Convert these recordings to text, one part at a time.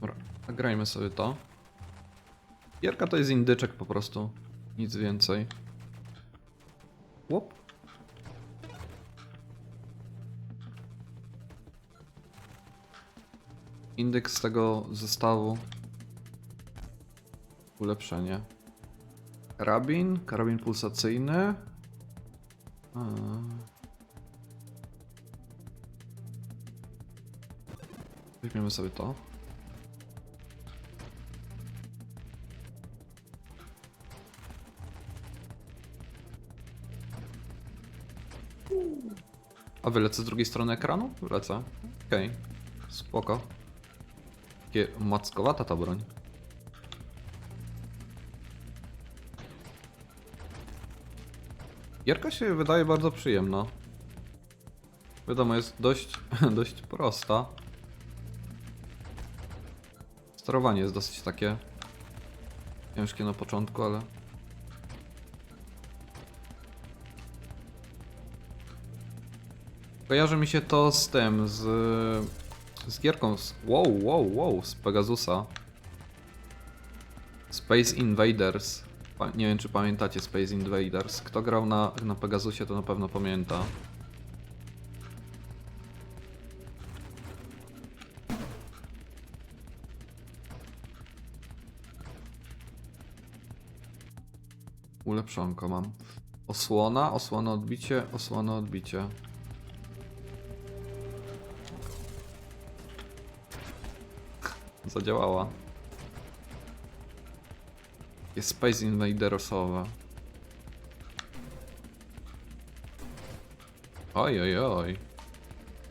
Dobra, nagrajmy sobie to. Gierka to jest indyczek po prostu. Nic więcej. Łop. Indeks tego zestawu. Ulepszenie. Karabin, karabin pulsacyjny. A. Weźmiemy sobie to. A wylecę z drugiej strony ekranu? Lecę. Okej. Spoko. Takie mackowata ta broń. Gierka się wydaje bardzo przyjemna. Wiadomo, jest dość, dość prosta. Sterowanie jest dosyć takie ciężkie na początku, ale kojarzy mi się to z tym, z, z gierką z, wow, wow, wow, z Pegasusa. Space Invaders. Pa, nie wiem, czy pamiętacie Space Invaders. Kto grał na, na Pegasusie, to na pewno pamięta. Ulepszonko mam. Osłona, osłona odbicie, osłona odbicie. Zadziałała. Jest Space Invadersowe. Oj, oj, oj.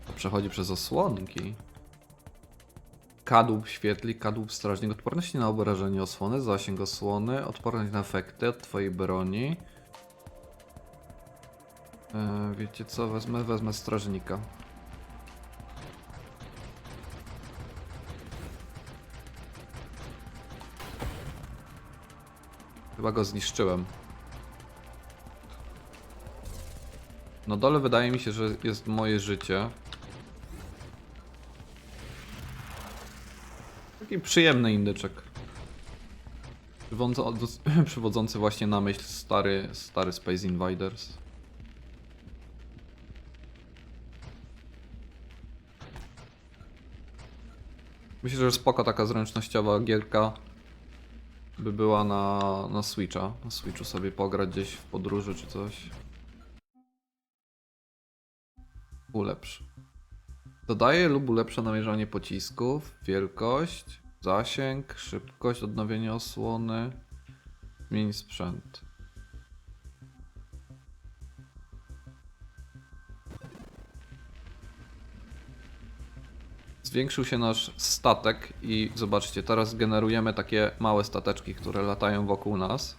To przechodzi przez osłonki. Kadłub świetli, kadłub strażnik, odporność na obrażenie osłony, zasięg osłony, odporność na efekty od twojej broni. E, wiecie co, wezmę, wezmę strażnika. Chyba go zniszczyłem. Na dole wydaje mi się, że jest moje życie. Taki przyjemny indyczek. Przywodzący, właśnie na myśl stary, stary Space Invaders. Myślę, że spoko taka zręcznościowa gierka by była na, na Switcha. Na Switchu sobie pograć gdzieś w podróży czy coś. Ulepsz. Dodaje lub ulepsza namierzanie pocisków, wielkość, zasięg, szybkość, odnowienie osłony. Zmień sprzęt. Zwiększył się nasz statek i zobaczcie, teraz generujemy takie małe stateczki, które latają wokół nas.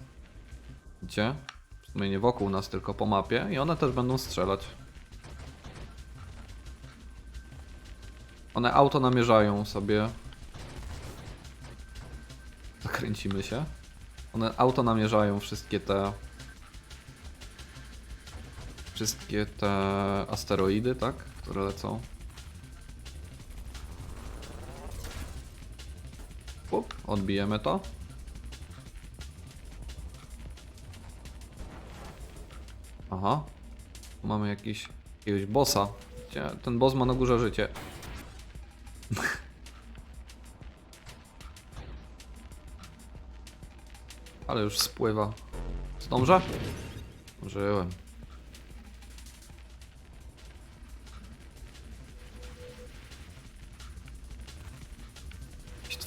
Widzicie? W sumie nie wokół nas, tylko po mapie i one też będą strzelać. One auto namierzają sobie. Zakręcimy się. One auto namierzają wszystkie te. Wszystkie te asteroidy, tak? Które lecą. Pup, odbijemy to. Aha. Mamy jakiś, jakiegoś bossa. Ten boss ma na górze życie. Ale już spływa. Zdążę? Żyłem.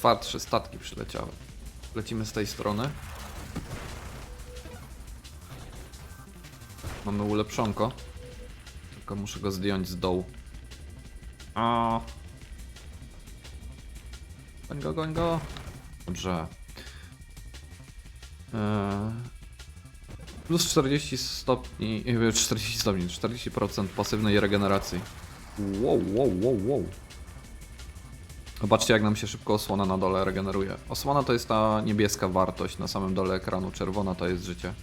Twardsze statki przyleciały. Lecimy z tej strony. Mamy ulepszonko. Tylko muszę go zdjąć z dołu. A. Goń go, goń go. Dobrze. Eee, Plus 40 stopni, nie wiem, 40 stopni, 40% pasywnej regeneracji. Wow, wow, wow, wow. Zobaczcie jak nam się szybko osłona na dole regeneruje. Osłona to jest ta niebieska wartość na samym dole ekranu, czerwona to jest życie.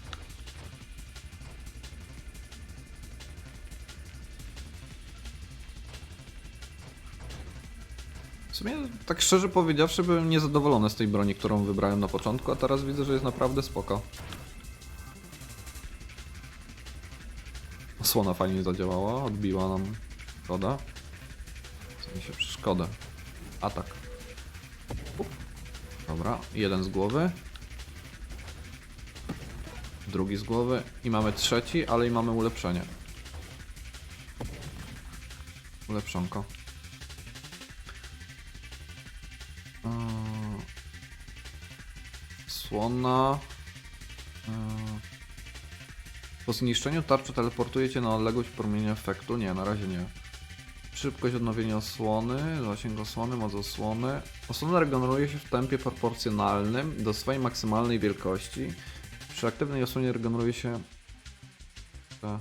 W sumie tak szczerze powiedziawszy, byłem niezadowolony z tej broni, którą wybrałem na początku, a teraz widzę, że jest naprawdę spoko. Osłona fajnie zadziałała, odbiła nam szkoda. W sensie szkodę. Atak. Up. Dobra, jeden z głowy. Drugi z głowy. I mamy trzeci, ale i mamy ulepszenie. Ulepszonko. Eee, Słona. Eee, Po zniszczeniu tarczy teleportujecie na odległość promienia efektu. Nie, na razie nie. Szybkość odnowienia osłony, zasięg osłony, moc osłony. Osłona regeneruje się w tempie proporcjonalnym do swojej maksymalnej wielkości. Przy aktywnej osłonie regeneruje się. Ta.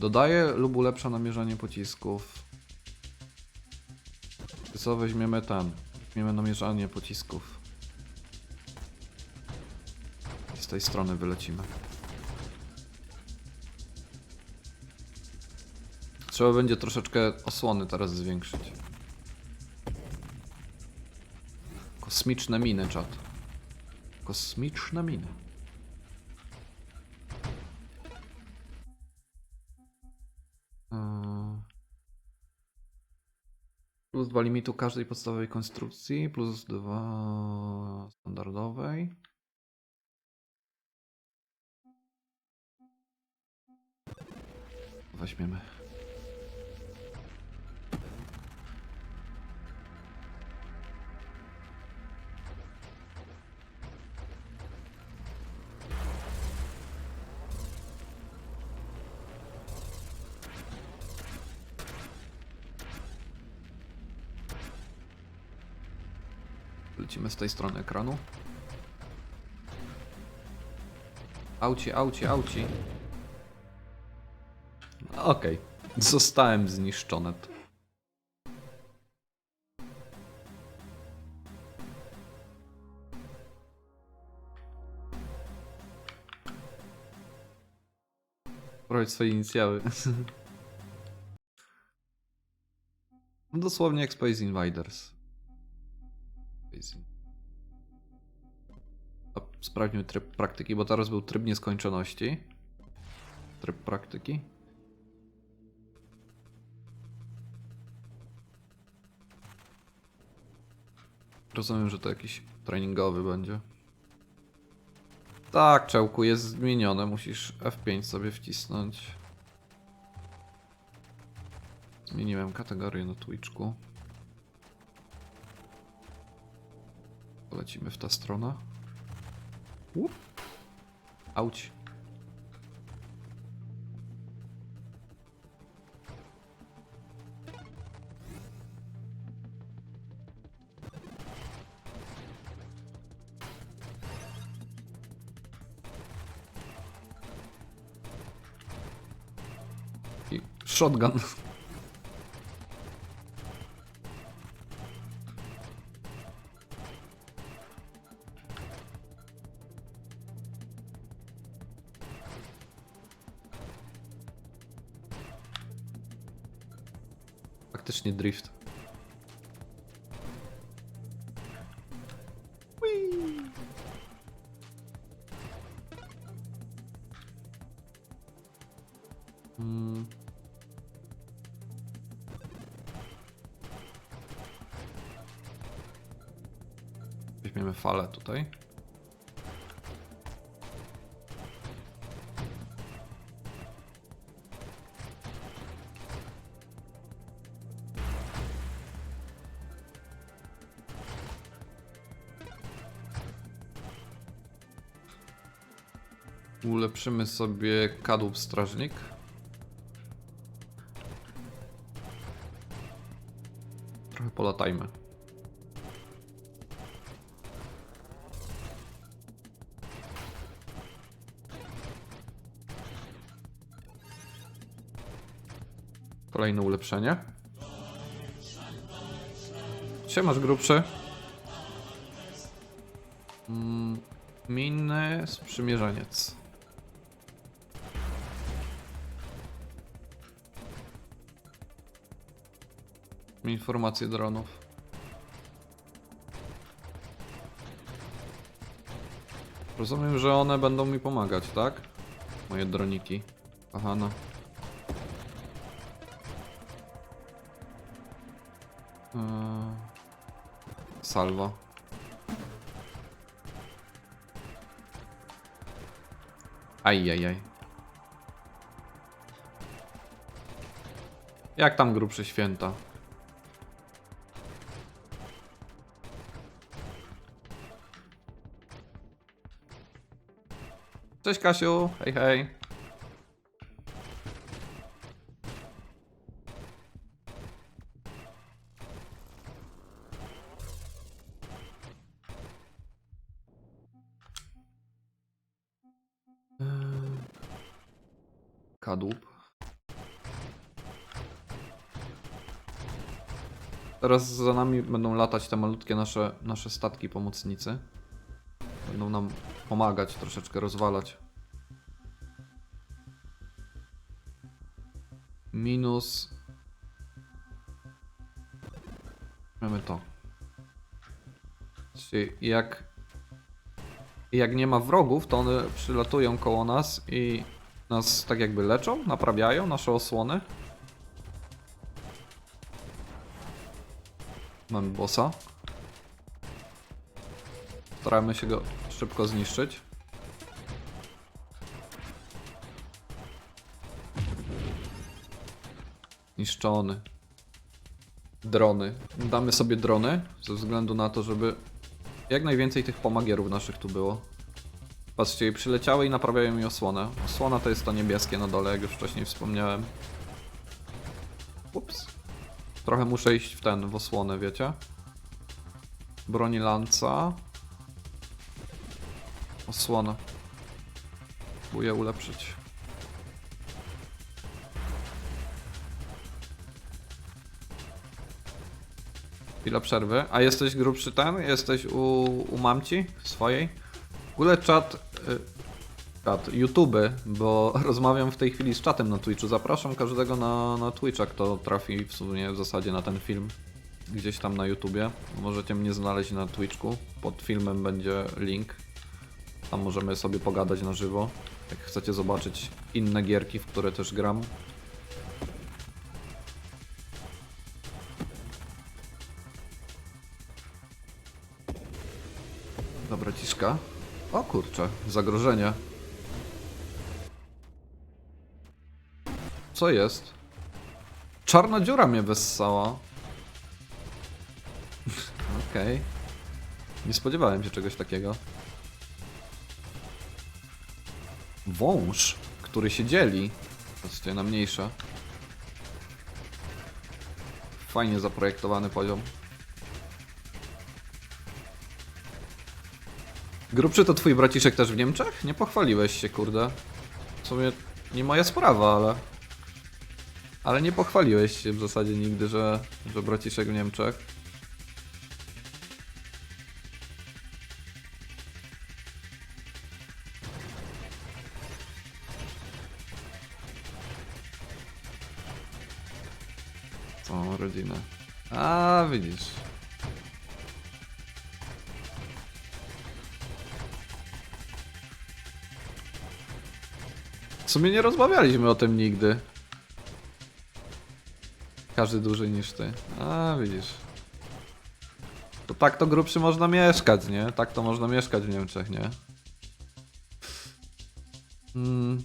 Dodaje lub ulepsza namierzanie pocisków. Co weźmiemy ten? Weźmiemy namierzanie pocisków. Z tej strony wylecimy. Trzeba będzie troszeczkę osłony teraz zwiększyć. Kosmiczne miny, czat. Kosmiczne miny. Eee. Plus 2 limitu każdej podstawowej konstrukcji, plus 2 standardowej. Weźmiemy. Tej strony ekranu. Auci, auci, auci. Okej, zostałem zniszczony. Prowadź swoje inicjały. No Dosłownie jak Space Invaders. Space In- A sprawdźmy tryb praktyki, bo teraz był tryb nieskończoności. Tryb praktyki. Rozumiem, że to jakiś treningowy będzie. Tak, czełku, jest zmienione. Musisz F5 sobie wcisnąć. Zmieniłem kategorię na Twitchku. Polecimy w tę stronę. Łup. Auć. I shotgun. Faktycznie drift. Weźmiemy falę tutaj. Ulepszymy sobie kadłub strażnik. Trochę polatajmy. Kolejne ulepszenie. Siemasz grubszy. Mm, Minny sprzymierzeniec. Informacje dronów. Rozumiem, że one będą mi pomagać, tak? Moje droniki. Aha, no. Eee, Salwa. Ajajaj. Jak tam grubsze święta? Cześć Kasiu, hej hej. Eee, Kadłub. Teraz za nami będą latać te malutkie nasze, nasze statki pomocnicy. Będą nam pomagać, troszeczkę rozwalać. Minus. Mamy to. Czyli jak. Jak nie ma wrogów, to one przylatują koło nas i nas tak jakby leczą, naprawiają nasze osłony. Mamy bossa. Staramy się go szybko zniszczyć. Niszczony. Drony. Damy sobie drony, ze względu na to, żeby jak najwięcej tych pomagierów naszych tu było. Patrzcie, przyleciały i naprawiają mi osłonę. Osłona to jest to niebieskie na dole, jak już wcześniej wspomniałem. Ups. Trochę muszę iść w ten, w osłonę, wiecie? Broni lanca. Osłona. Próbuję ulepszyć. Chwila przerwy. A jesteś grubszy ten? Jesteś u, u mamci swojej? W ogóle czat... Y, czat, YouTube, bo rozmawiam w tej chwili z czatem na Twitchu. Zapraszam każdego na, na Twitcha, kto trafi w sumie w zasadzie na ten film. Gdzieś tam na YouTubie. Możecie mnie znaleźć na Twitchu. Pod filmem będzie link. Tam możemy sobie pogadać na żywo. Jak chcecie zobaczyć inne gierki, w które też gram. Dobra, ciszka. O kurczę, zagrożenie. Co jest? Czarna dziura mnie wessała. Okej. Nie spodziewałem się czegoś takiego. Wąż, który się dzieli. Patrzcie na mniejsze. Fajnie zaprojektowany poziom. Grubszy to twój braciszek też w Niemczech? Nie pochwaliłeś się, kurde. W sumie nie moja sprawa, ale... Ale nie pochwaliłeś się w zasadzie nigdy, że, że braciszek w Niemczech. Całą rodzinę. A, widzisz. W sumie nie rozmawialiśmy o tym nigdy. Każdy dłużej niż ty. A, widzisz. To tak to grubszy można mieszkać, nie? Tak to można mieszkać w Niemczech, nie? Mm.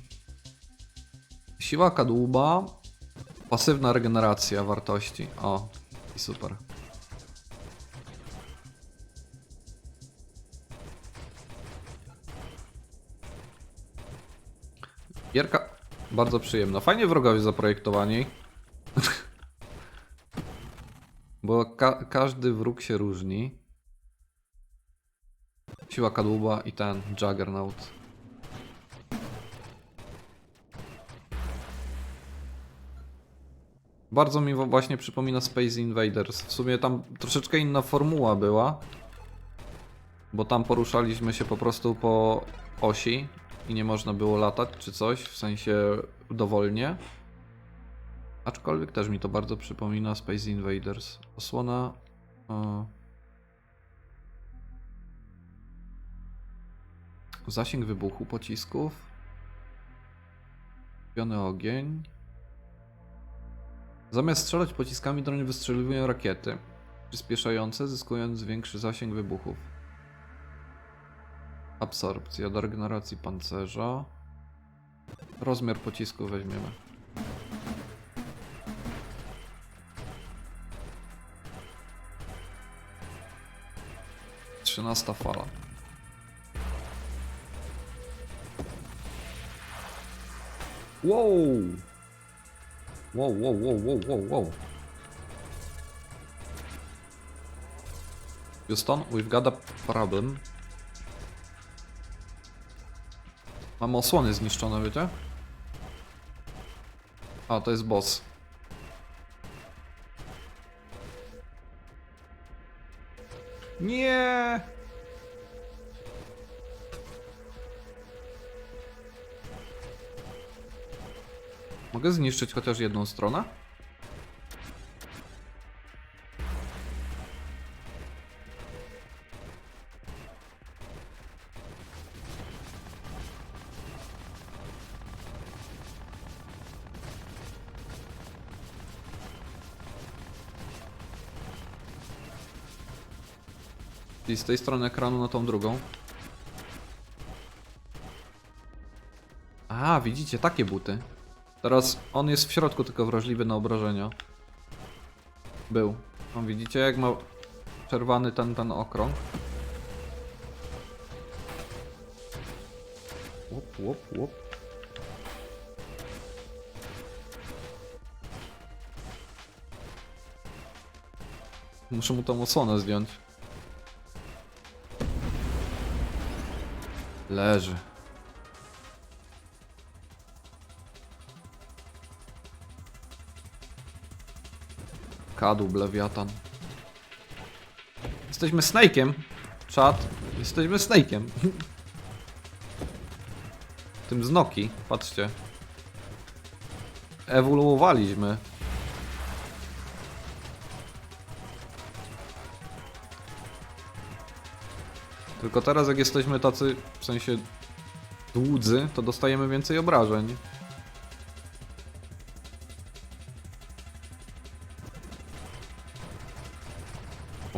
Siła kadłuba. Pasywna regeneracja wartości. O, i super. Gierka bardzo przyjemna. Fajnie wrogowie zaprojektowani. Bo ka każdy wróg się różni. Siła kadłuba i ten Juggernaut. Bardzo mi właśnie przypomina Space Invaders. W sumie tam troszeczkę inna formuła była. Bo tam poruszaliśmy się po prostu po osi i nie można było latać czy coś, w sensie dowolnie. Aczkolwiek też mi to bardzo przypomina Space Invaders. Osłona. O... Zasięg wybuchu pocisków. Piony ogień. Zamiast strzelać pociskami, dronie wystrzeliwują rakiety przyspieszające, zyskując większy zasięg wybuchów. Absorpcja do regeneracji pancerza. Rozmiar pocisku weźmiemy. Trzynasta fala. Wow! Wow, wow, wow, wow, wow, wow. Houston, we've got a problem. Mamy osłony zniszczone, wiecie? A, to jest boss. Nie! Mogę zniszczyć chociaż jedną stronę? Czyli z tej strony ekranu na tą drugą. A, widzicie, takie buty. Teraz on jest w środku tylko wrażliwy na obrażenia. Był. On widzicie, jak ma czerwany ten, ten okrąg. Łop, łop, łop. Muszę mu tą osłonę zdjąć. Leży. Kadłub lewiatan. Jesteśmy Snake'iem. Czad. Jesteśmy Snake'iem. Tym z Noki. Patrzcie. Ewoluowaliśmy. Tylko teraz jak jesteśmy tacy, w sensie dłudzy, to dostajemy więcej obrażeń.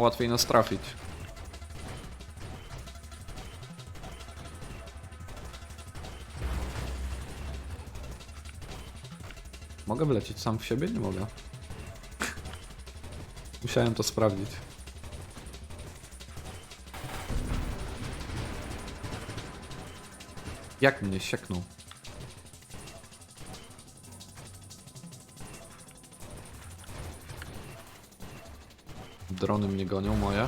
Łatwiej nas trafić. Mogę wlecieć sam w siebie? Nie mogę. Musiałem to sprawdzić. Jak mnie sieknął? Drony mnie gonią, moje.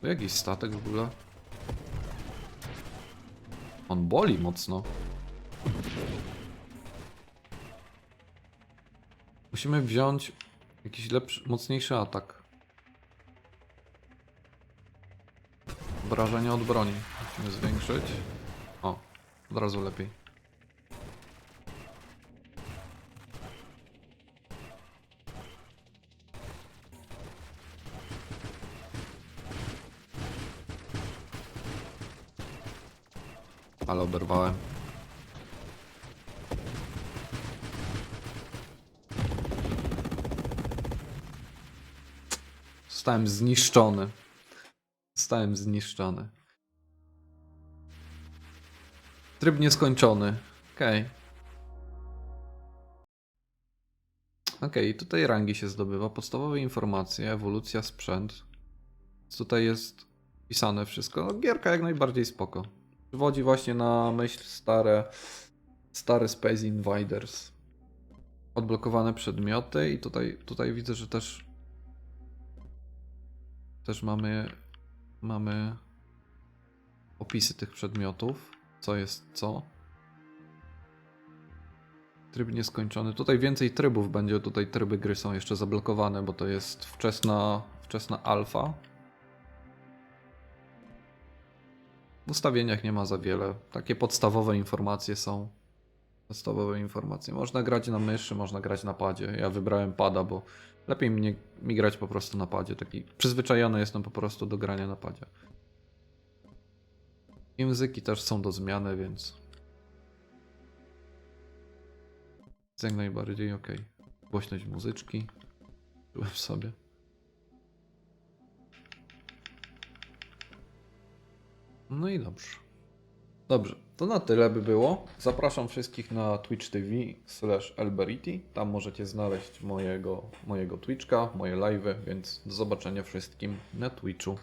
To jakiś statek w ogóle? On boli mocno. Musimy wziąć jakiś lepszy, mocniejszy atak. Obrażenia od broni. Musimy zwiększyć. O, od razu lepiej. Ale oberwałem. Zostałem zniszczony. Zostałem zniszczony. Tryb nieskończony. Okej. Okej, tutaj rangi się zdobywa. Podstawowe informacje, ewolucja, sprzęt. Tutaj jest pisane wszystko. No, gierka jak najbardziej spoko. Przywodzi właśnie na myśl stare, stare Space Invaders. Odblokowane przedmioty i tutaj, tutaj widzę, że też też mamy mamy opisy tych przedmiotów, co jest co. Tryb nieskończony. Tutaj więcej trybów będzie, tutaj tryby gry są jeszcze zablokowane, bo to jest wczesna, wczesna alfa. W ustawieniach nie ma za wiele. Takie podstawowe informacje są. Podstawowe informacje. Można grać na myszy, można grać na padzie. Ja wybrałem pada, bo lepiej mnie, mi grać po prostu na padzie. Taki przyzwyczajony jestem po prostu do grania na padzie. Języki też są do zmiany, więc jak najbardziej ok. Głośność muzyczki. Czułem sobie. No i dobrze. Dobrze, to na tyle by było. Zapraszam wszystkich na Twitch TV slash Elberity. Tam możecie znaleźć mojego, mojego Twitchka, moje live'y, więc do zobaczenia wszystkim na Twitchu.